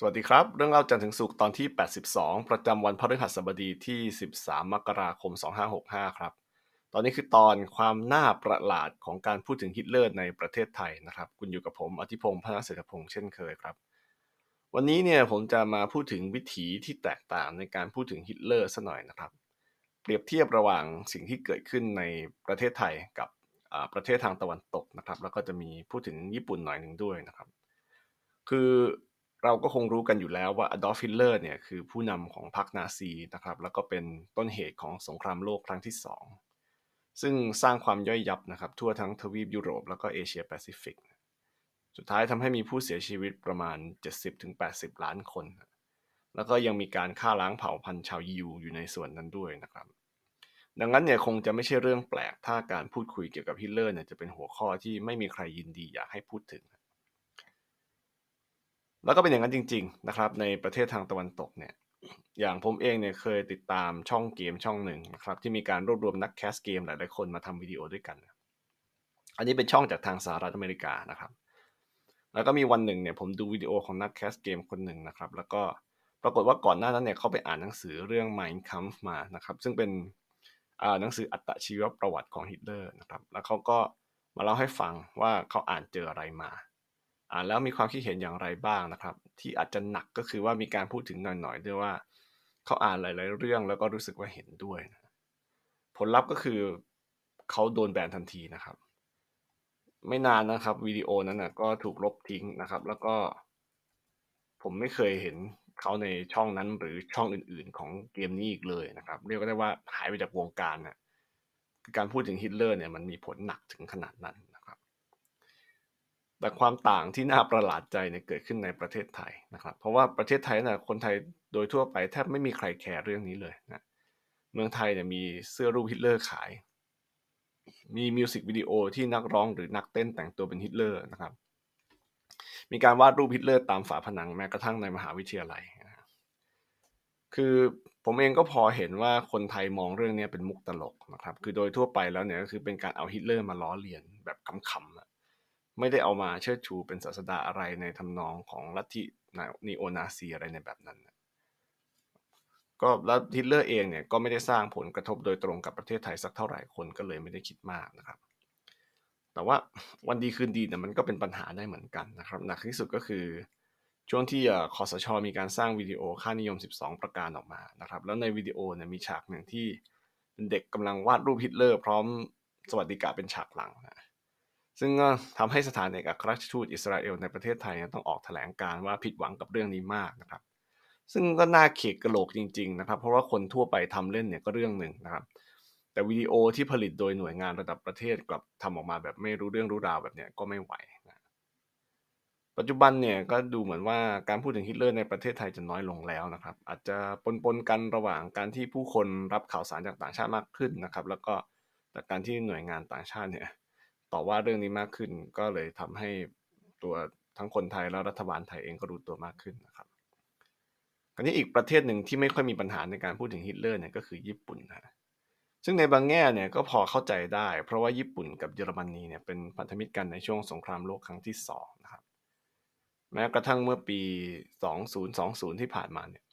สวัสดีครับ เรื่องเล่าจันทร์ถึงสุขตอนที่ 82 ประจำวันพฤหัสบดีที่ 13 มกราคม 2565 ครับ ตอนนี้คือตอนความน่าประหลาดของการพูดถึงฮิตเลอร์ในประเทศไทยนะครับ คุณอยู่กับผมอธิพงศ์พระเศรษฐพงศ์เช่นเคยครับ วันนี้เนี่ยผมจะมาพูดถึงวิถีที่แตกต่างในการพูดถึงฮิตเลอร์สัหน่อยนะครับ เปรียบเทียบระหว่างสิ่งที่เกิดขึ้นในประเทศไทยกับประเทศทางตะวันตกนะครับ แล้วก็จะมีพูดถึงญี่ปุ่นหน่อยหนึ่งด้วยนะครับ คือ เราก็คงรู้กันอยู่แล้วว่าอดอล์ฟฮิตเลอร์เนี่ยคือผู้นำของพรรคนาซีนะครับ แล้วก็เป็นต้นเหตุของสงครามโลกครั้งที่ 2 ซึ่งสร้างความย่อยยับนะครับ ทั่วทั้งทวีปยุโรปแล้วก็เอเชียแปซิฟิก สุดท้ายทำให้มีผู้เสียชีวิตประมาณ 70-80 ล้านคน แล้วก็ยังมีการฆ่าล้างเผ่าพันธุ์ชาวยิวอยู่ในส่วนนั้นด้วยนะครับ ดังนั้นเนี่ยคงจะไม่ใช่เรื่องแปลกถ้าการพูดคุยเกี่ยวกับฮิตเลอร์เนี่ยจะเป็นหัวข้อที่ไม่มีใครยินดีอยากให้พูดถึง แล้วก็เป็นอย่างนั้นจริง ๆ นะครับ ในประเทศทางตะวันตกเนี่ยอย่างผมเองเนี่ยเคยติดตามช่องเกมช่องหนึ่งนะครับที่มีการรวบรวมนักแคสเกมหลายๆคนมาทำวิดีโอด้วยกัน อันนี้เป็นช่องจากทางสหรัฐอเมริกานะครับ แล้วก็มีวันหนึ่งเนี่ยผมดูวิดีโอของนักแคสเกมคนหนึ่งนะครับ แล้วก็ปรากฏว่าก่อนหน้านั้นเนี่ยเขาไปอ่านหนังสือเรื่อง Mein Kampf มานะครับ ซึ่งเป็นอ่าหนังสืออัตชีวประวัติของฮิตเลอร์นะครับ แล้วเขาก็มาเล่าให้ฟังว่าเขาอ่านเจออะไรมา อ่านแล้วมีความคิดเห็นอย่างไรบ้างนะครับ ที่อาจจะหนักก็คือว่ามีการพูดถึงหน่อยๆด้วยว่าเขาอ่านหลาย ๆ เรื่องแล้วก็รู้สึกว่าเห็นด้วยนะผลลัพธ์ก็คือเขาโดนแบนทันทีนะครับ ไม่นานนะครับวิดีโอนั้นนะก็ถูกลบทิ้งนะครับ แล้วก็ ผมไม่เคยเห็นเขาในช่องนั้นหรือช่องอื่น ๆ ของเกมนี้อีกเลยนะครับ เรียกได้ว่าหายไปจากวงการนะการพูดถึงฮิตเลอร์เนี่ยมันมีผลหนักถึงขนาดนั้น แต่ความต่างที่น่าประหลาดใจเนี่ยเกิดขึ้นในประเทศไทยนะครับ เพราะว่าประเทศไทยนะคนไทยโดยทั่วไปแทบไม่มีใครแคร์เรื่องนี้เลยนะเมืองไทยเนี่ยมีเสื้อรูปฮิตเลอร์ขาย มีมิวสิกวิดีโอที่นักร้องหรือนักเต้นแต่งตัวเป็นฮิตเลอร์นะครับ มีการวาดรูปฮิตเลอร์ตามฝาผนังแม้กระทั่งในมหาวิทยาลัยนะคือผมเองก็พอเห็นว่าคนไทยมองเรื่องนี้เป็นมุกตลกนะครับ คือโดยทั่วไปแล้วเนี่ยก็คือเป็นการเอาฮิตเลอร์มาล้อเลียนแบบขำๆอะ ไม่ได้เอามาเชิดชูเป็นศาสดาอะไรในทำนองของลัทธินีโอนาซีอะไรในแบบนั้นนะก็แล้วฮิตเลอร์เองเนี่ยก็ไม่ได้สร้างผลกระทบโดยตรงกับประเทศไทยสักเท่าไหร่คนก็เลยไม่ได้คิดมากนะครับ แต่ว่าวันดีคืนดีเนี่ยมันก็เป็นปัญหาได้เหมือนกันนะครับหนักที่สุดก็คือ ช่วงที่คอสช มีการสร้างวิดีโอค่านิยม 12 ประการออกมานะครับ แล้วในวิดีโอเนี่ยมีฉากหนึ่งที่เป็นเด็กกำลังวาดรูปฮิตเลอร์พร้อมสวัสดิกาเป็นฉากหลังนะ ซึ่งก็ทำให้สถานเอกอัครราชทูตอิสราเอลในประเทศไทยต้องออกแถลงการว่าผิดหวังกับเรื่องนี้มากนะครับ ซึ่งก็น่าเขกกระโหลกจริง ๆ นะครับ เพราะว่าคนทั่วไปทำเล่นเนี่ยก็เรื่องหนึ่งนะครับ แต่วิดีโอที่ผลิตโดยหน่วยงานระดับประเทศกลับทำออกมาแบบไม่รู้เรื่องรู้ราวแบบเนี้ยก็ไม่ไหวนะปัจจุบันเนี่ยก็ดูเหมือนว่าการพูดถึงฮิตเลอร์ในประเทศไทยจะน้อยลงแล้วนะครับ อาจจะปนๆกันระหว่างการที่ผู้คนรับข่าวสารจากต่างชาติมากขึ้นนะครับ แล้วก็จากการที่หน่วยงานต่างชาติเนี่ย ต่อว่าเรื่องนี้มากขึ้น ก็เลยทำให้ตัวทั้งคนไทยและรัฐบาลไทยเองก็รู้ตัวมากขึ้นนะครับคราวนี้อีกประเทศหนึ่งที่ไม่ค่อยมีปัญหาในการพูดถึงฮิตเลอร์เนี่ยก็คือญี่ปุ่นนะซึ่งในบางแง่เนี่ยก็พอเข้าใจได้ เพราะว่าญี่ปุ่นกับเยอรมนีเนี่ยเป็นพันธมิตรกันในช่วงสงครามโลกครั้งที่สองนะครับแม้กระทั่งเมื่อปี 2020 ที่ผ่านมาเนี่ย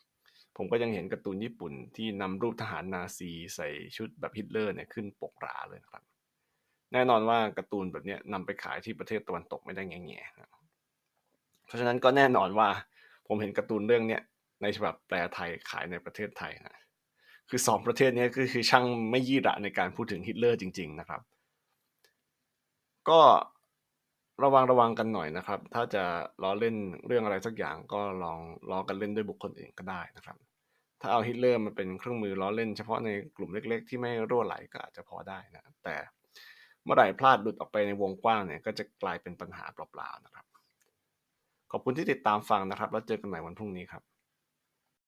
ผมก็ยังเห็นการ์ตูนญี่ปุ่นที่นำรูปทหารนาซีใส่ชุดแบบฮิตเลอร์เนี่ยขึ้นปกราเลยนะครับ แน่นอนว่าการ์ตูนแบบนี้นำไปขายที่ประเทศตะวันตกไม่ได้แง่ๆนะเพราะฉะนั้นก็แน่นอนว่าผมเห็นการ์ตูนเรื่องเนี้ยในฉบับแปลไทยขายในประเทศไทยนะคือสองประเทศนี้ก็คือช่างไม่ยี่ระในการพูดถึงฮิตเลอร์จริง ๆ นะครับ ก็ระวังระวังกันหน่อยนะครับ ถ้าจะล้อเล่นเรื่องอะไรสักอย่างก็ลองล้อกันเล่นด้วยบุคคลอื่นก็ได้นะครับ ถ้าเอาฮิตเลอร์มาเป็นเครื่องมือล้อเล่น เฉพาะในกลุ่มเล็ก ๆ ที่ไม่รั่วไหลก็อาจจะพอได้นะแต่ เมื่อไหร่พลาดหลุดออกไปในวงกว้างเนี่ยก็จะกลายเป็นปัญหาเปล่าๆนะครับ ขอบคุณที่ติดตามฟังนะครับ แล้วเจอกันใหม่วันพรุ่งนี้ครับ